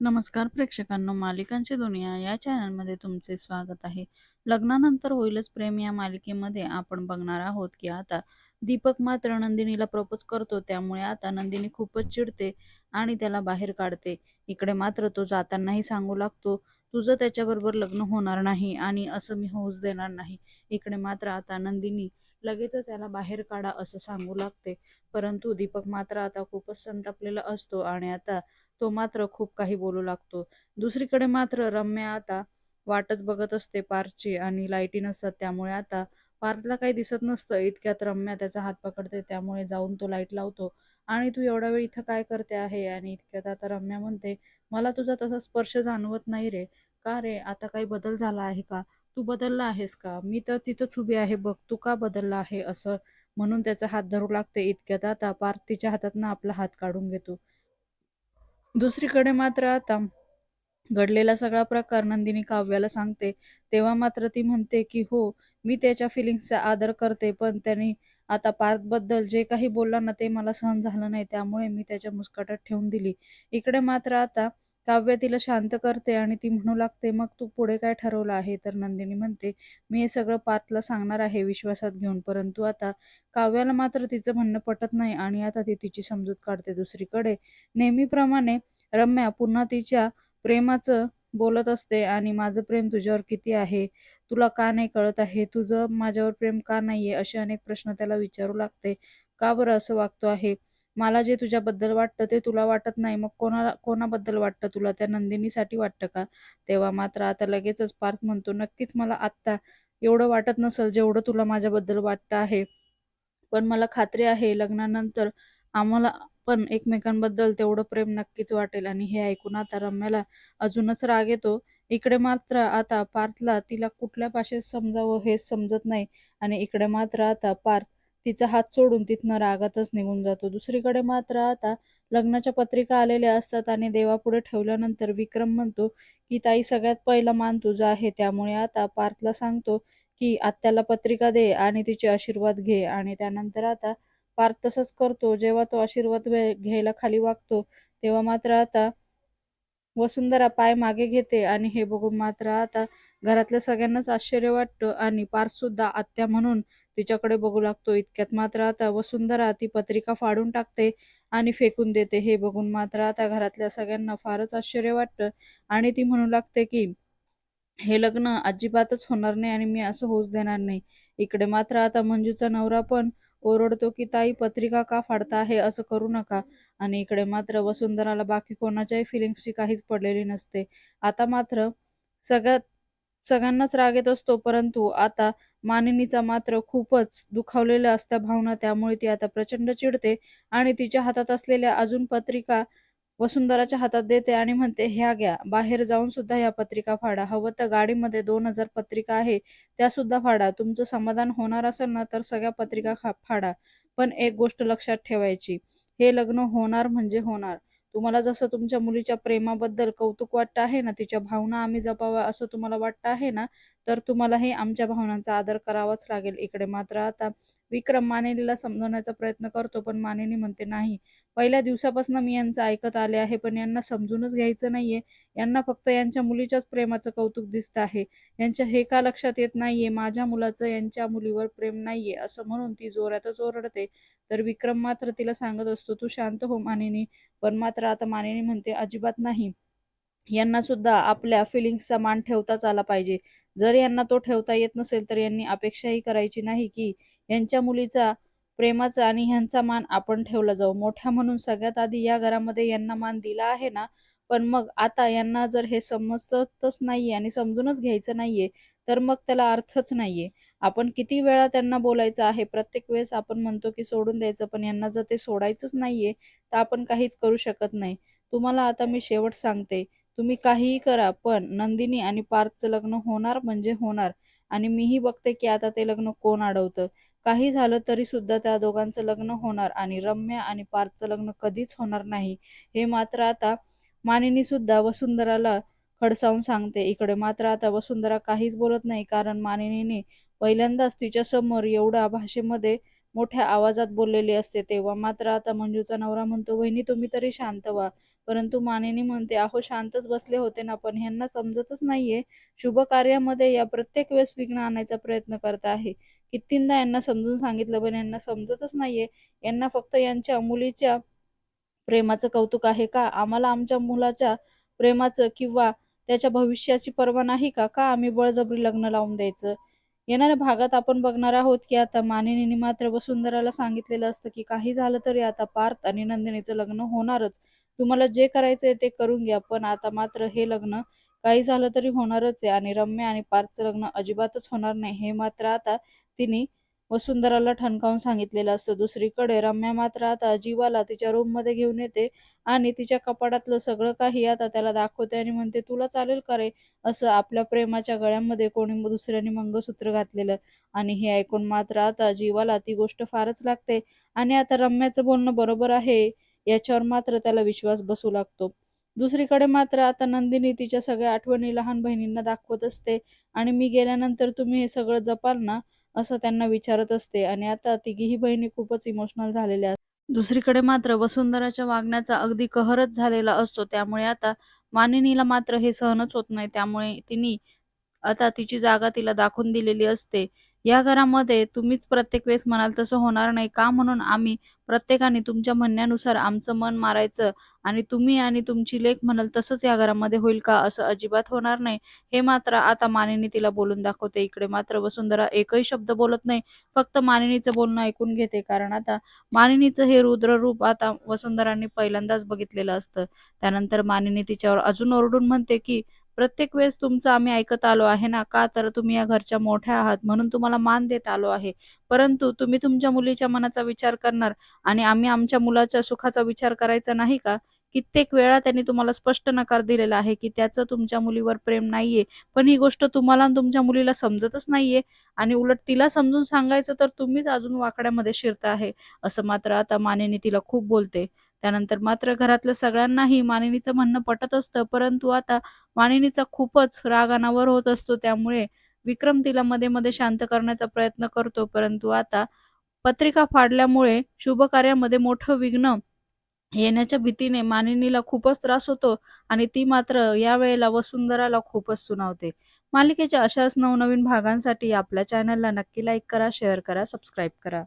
नमस्कार प्रेक्षकांनो मालिकांची दुनिया या चॅनलमध्ये तुमचे स्वागत आहे. लग्नानंतर होईलच प्रेम या मालिकेमध्ये आपण बघणार आहोत की आता दीपक मात्र नंदिनीला प्रपोज करतो त्यामुळे आता नंदिनी खूपच चिडते आणि त्याला बाहेर काढते. इकडे मात्र तो जातानाही सांगू लागतो तुझं त्याच्याबरोबर लग्न होणार नाही आणि असं मी होऊच देणार नाही. इकडे मात्र आता नंदिनी लगेचच त्याला बाहेर काढा असं सांगू लागते. परंतु दीपक मात्र आता खूपच संतापलेला असतो आणि आता तो मात्र खूप काही बोलू लागतो. दुसरीकडे मात्र रम्या आता वाटच बघत असते पार्थची आणि लाईटी नसतात त्यामुळे आता पार्थला काही दिसत नसतं. इतक्यात रम्या त्याचा हात पकडते त्यामुळे जाऊन तो लाइट लावतो. आणि तू एवढा वेळ इथं काय करते आहे? आणि इतक्यात आता रम्या म्हणते मला तुझा तसा स्पर्श जाणवत नाही रे. का रे? आता काही बदल झाला आहे का? तू बदलला आहेस का? मी तर तिथंच उभी आहे बघ. तू का बदलला आहे? असं म्हणून त्याचा हात धरू लागते. इतक्यात आता पार्थ तिच्या हातातनं आपला हात काढून घेतो. दुसरीकडे मात्र आता घडलेला सगळा प्रकार नंदिनी काव्याला सांगते. तेव्हा मात्र ती म्हणते की हो मी त्याच्या फिलिंग्सचा आदर करते पण त्यांनी आता पार्थबद्दल जे काही बोलला ना ते मला सहन झालं नाही. त्यामुळे मी त्याच्या मुस्कटात ठेवून दिली. इकडे मात्र आता काव्य तिला शांत करते आणि ती म्हणू लागते मग तू पुढे काय ठरवलं आहे? तर नंदिनी म्हणते मी हे सगळं पार्थला सांगणार आहे विश्वासात घेऊन परंतु आता काव्याला मात्र तिचं म्हणणं पटत नाही आणि आता ती तिची समजूत काढते दुसरीकडे. नेहमीप्रमाणे रम्या पुन्हा तिच्या प्रेमाचं बोलत असते आणि माझं प्रेम तुझ्यावर किती आहे? तुला का नाही कळत आहे? तुझं माझ्यावर प्रेम का नाहीये? असे अनेक प्रश्न त्याला विचारू लागते. का बरं असं वागतो आहे? मला जे तुझ्याबद्दल वाटतं ते तुला वाटत नाही मग कोणाला कोणाबद्दल वाटतं तुला? त्या नंदिनीसाठी वाटतं का? तेव्हा मात्र आता लगेचच पार्थ म्हणतो नक्कीच मला आत्ता एवढं वाटत नसेल जेवढं तुला माझ्याबद्दल वाटतं आहे. पण मला खात्री आहे लग्नानंतर आम्हाला पण एकमेकांबद्दल तेवढं प्रेम नक्कीच वाटेल. आणि हे ऐकून आता रम्याला अजूनच राग येतो. इकडे मात्र आता पार्थला तिला कुठल्या भाषेत समजावं हेच समजत नाही. आणि इकडे मात्र आता पार्थ तिचा हात सोडून तिथनं रागातच निघून जातो. दुसरीकडे मात्र आता लग्नाच्या पत्रिका आलेल्या असतात आणि देवापुढे ठेवल्यानंतर विक्रम म्हणतो की ताई सगळ्यात पहिला मान तुझा आहे. त्यामुळे आता पार्थला सांगतो की आत्याला पत्रिका दे आणि तिचे आशीर्वाद घे. आणि त्यानंतर आता पार्थ तसंच करतो. जेव्हा तो आशीर्वाद घ्यायला खाली वागतो तेव्हा मात्र आता वसुंधरा पाय मागे घेते. आणि हे बघून मात्र आता घरातल्या सगळ्यांनाच आश्चर्य वाटतं. आणि पार्थ सुद्धा आत्या म्हणून तिच्याकडे बघू लागतो. इतक्यात मात्र आता वसुंधरा ती पत्रिका फाडून टाकते आणि फेकून देते. हे बघून मात्र आता घरातल्या सगळ्यांना फारच आश्चर्य वाटतं आणि ती म्हणू लागते की हे लग्न अजिबातच होणार नाही आणि मी असं होऊच देणार नाही. इकडे मात्र आता मंजूचा नवरा पण ओरडतो की ताई पत्रिका का फाडता आहे? असं करू नका. आणि इकडे मात्र वसुंधराला बाकी कोणाच्याही फिलिंग्सची काहीच पडलेली नसते. आता मात्र सगळ्यात सगळ्यांनाच राग येत असतो परंतु आता मानिनीचा मात्र खूपच दुखावलेल्या असत्या भावना त्यामुळे ती आता प्रचंड चिडते आणि तिच्या हातात असलेल्या अजून पत्रिका वसुंधराच्या हातात देते आणि म्हणते ह्या घ्या बाहेर जाऊन सुद्धा या पत्रिका फाडा. हवं तर गाडीमध्ये दोन हजार पत्रिका आहे त्या सुद्धा फाडा. तुमचं समाधान होणार असेल ना तर सगळ्या पत्रिका फाडा. पण एक गोष्ट लक्षात ठेवायची हे लग्न होणार म्हणजे होणार. तुम्हाला जसं तुमच्या मुलीच्या प्रेमाबद्दल कौतुक वाटतं आहे ना तिच्या भावना आम्ही जपावा असं तुम्हाला वाटतं आहे ना तर तुम्हाला हे आमच्या भावनांचा आदर करावाच लागेल. इकडे मात्र आता विक्रम मानेलीला समजवण्याचा प्रयत्न करतो पण मानेनी म्हणते नाही पहिल्या दिवसापासून मी यांचं ऐकत आले आहे पण यांना समजूनच घ्यायचं नाहीये. यांना फक्त यांच्या मुलीच्याच प्रेमाचं कौतुक दिसत आहे. यांच्या हे का लक्षात येत नाहीये? माझ्या मुलाचं यांच्या मुलीवर प्रेम नाहीये असं म्हणून ती जोरातच ओरडते. तर विक्रम मात्र तिला सांगत असतो तू शांत हो मानिनी. पण मात्र आता मानेनी म्हणते अजिबात नाही. यांना सुद्धा आपल्या फिलिंग्सचा मान ठेवताच आला पाहिजे. जर यांना तो ठेवता येत नसेल तर यांनी अपेक्षाही करायची नाही की यांच्या मुलीचा प्रेमाचा आणि ह्यांचा मान आपण ठेवला जाऊ मोठ्या म्हणून सगळ्यात आधी या घरामध्ये यांना मान दिला आहे ना पण मग आता यांना जर हे समजतच नाहीये आणि समजूनच घ्यायचं नाहीये तर मग त्याला अर्थच नाहीये. आपण किती वेळा त्यांना बोलायचं आहे प्रत्येक वेळेस आपण म्हणतो की सोडून द्यायचं पण यांना जर ते सोडायचंच नाहीये तर आपण काहीच करू शकत नाही. तुम्हाला आता मी शेवट सांगते तुम्ही काहीही करा पण नंदिनी आणि पार्थचं लग्न होणार म्हणजे होणार. आणि मीही बघते की आता ते लग्न कोण अडवतं. काही झालं तरी सुद्धा त्या दोघांचं लग्न होणार आणि रम्या आणि पार्थचं लग्न कधीच होणार नाही. हे मात्र आता मानिनी सुद्धा वसुंधराला खडसावून सांगते. इकडे मात्र आता वसुंधरा काहीच बोलत नाही कारण मानिनीने पहिल्यांदाच तिच्या समोर एवढ्या भाषेमध्ये मोठ्या आवाजात बोललेली असते तेव्हा. मात्र आता मंजूचा नवरा म्हणतो वहिनी तुम्ही तरी शांत व्हा. परंतु मानेनी म्हणते अहो शांतच बसले होते ना पण ह्यांना समजतच नाहीये. शुभ कार्यामध्ये या प्रत्येक वेळेस विघ्न आणायचा प्रयत्न करत आहे. कितींदा यांना समजून सांगितलं पण यांना समजतच नाहीये. यांना फक्त यांच्या मुलीच्या प्रेमाचं कौतुक आहे का? आम्हाला आमच्या मुलाच्या प्रेमाचं किंवा त्याच्या भविष्याची पर्वा नाही का? का आम्ही बळजबरी लग्न लावून द्यायचं? येणाऱ्या भागात आपण बघणार आहोत की आता मानिनीने मात्र वसुंधराला सांगितलेलं असतं की काही झालं तरी आता पार्थ आणि नंदिनीचं लग्न होणारच. तुम्हाला जे करायचंय ते करून घ्या पण आता मात्र हे लग्न काही झालं तरी होणारच आहे आणि रम्या आणि पार्थचं लग्न अजिबातच होणार नाही. हे मात्र आता तिने वसुंधराला ठणकावून सांगितलेलं असतं. दुसरीकडे रम्या मात्र आता जीवाला तिच्या रूममध्ये घेऊन येते आणि तिच्या कपाटातलं सगळं काही आता त्याला दाखवते आणि म्हणते तुला चालेल का रे? असं आपल्या प्रेमाच्या गळ्यामध्ये कोणी दुसऱ्याने मंगळसूत्र घातलेलं. आणि हे ऐकून मात्र आता जीवाला ती गोष्ट फारच लागते. आणि आता रम्याचं बोलणं बरोबर आहे याच्यावर मात्र त्याला विश्वास बसू लागतो. दुसरीकडे मात्र आता नंदिनी तिच्या सगळ्या आठवणी लहान बहिणींना दाखवत असते. आणि मी गेल्यानंतर तुम्ही हे सगळं जपाल ना असं त्यांना विचारत असते आणि आता तिघीही बहिणी खूपच इमोशनल झालेल्या दुसरीकडे मात्र वसुंधराच्या वागण्याचा अगदी कहरच झालेला असतो. त्यामुळे आता मानिनीला मात्र हे सहनच होत नाही. त्यामुळे तिने आता तिची जागा तिला दाखवून दिलेली असते. या घरामध्ये तुम्हीच प्रत्येक वेळेस म्हणाल तसं होणार नाही. का म्हणून आम्ही प्रत्येकाने तुमच्या म्हणण्यानुसार आमचं मन मारायचं आणि तुम्ही आणि तुमची लेख म्हणाल तसंच या घरामध्ये होईल का असं अजिबात होणार नाही. हे मात्र आता मानिनी तिला बोलून दाखवते. इकडे मात्र वसुंधरा एकही शब्द बोलत नाही. फक्त मानिनीचं बोलणं ऐकून घेते. कारण आता मानिनीचं हे रुद्र रूप आता वसुंधरांनी पहिल्यांदाच बघितलेलं असतं. त्यानंतर मानिनी तिच्यावर अजून ओरडून म्हणते की प्रत्येक वेळेस तुमचं आम्ही ऐकत आलो आहे ना का तर तुम्ही या घरच्या मोठ्या आहात म्हणून तुम्हाला मान देत आलो आहे. परंतु तुम्ही तुमच्या मुलीच्या मनाचा विचार करणार आणि आम्ही आमच्या मुलाच्या सुखाचा विचार करायचा नाही का? कित्येक वेळा त्यांनी तुम्हाला स्पष्ट नकार दिलेला आहे की त्याचं तुमच्या मुलीवर प्रेम नाहीये. पण ही गोष्ट तुम्हाला आणि तुमच्या मुलीला समजतच नाहीये आणि उलट तिला समजून सांगायचं तर तुम्हीच अजून वाकड्यामध्ये शिरता आहे असं मात्र आता मानेने तिला खूप बोलते. त्यानंतर मात्र घरातल्या सगळ्यांनाही मानिनीचं म्हणणं पटत असतं परंतु आता मानिनीचा खूपच राग अनावर होत असतो. त्यामुळे विक्रम तिला मध्ये मध्ये शांत करण्याचा प्रयत्न करतो परंतु आता पत्रिका फाडल्यामुळे शुभ कार्यामध्ये मोठं विघ्न येण्याच्या भीतीने मानिनीला खूपच त्रास होतो आणि ती मात्र यावेळेला वसुंधराला खूपच सुनावते. मालिकेच्या अशाच नवनवीन भागांसाठी आपल्या चॅनलला नक्की लाईक करा शेअर करा सबस्क्राईब करा.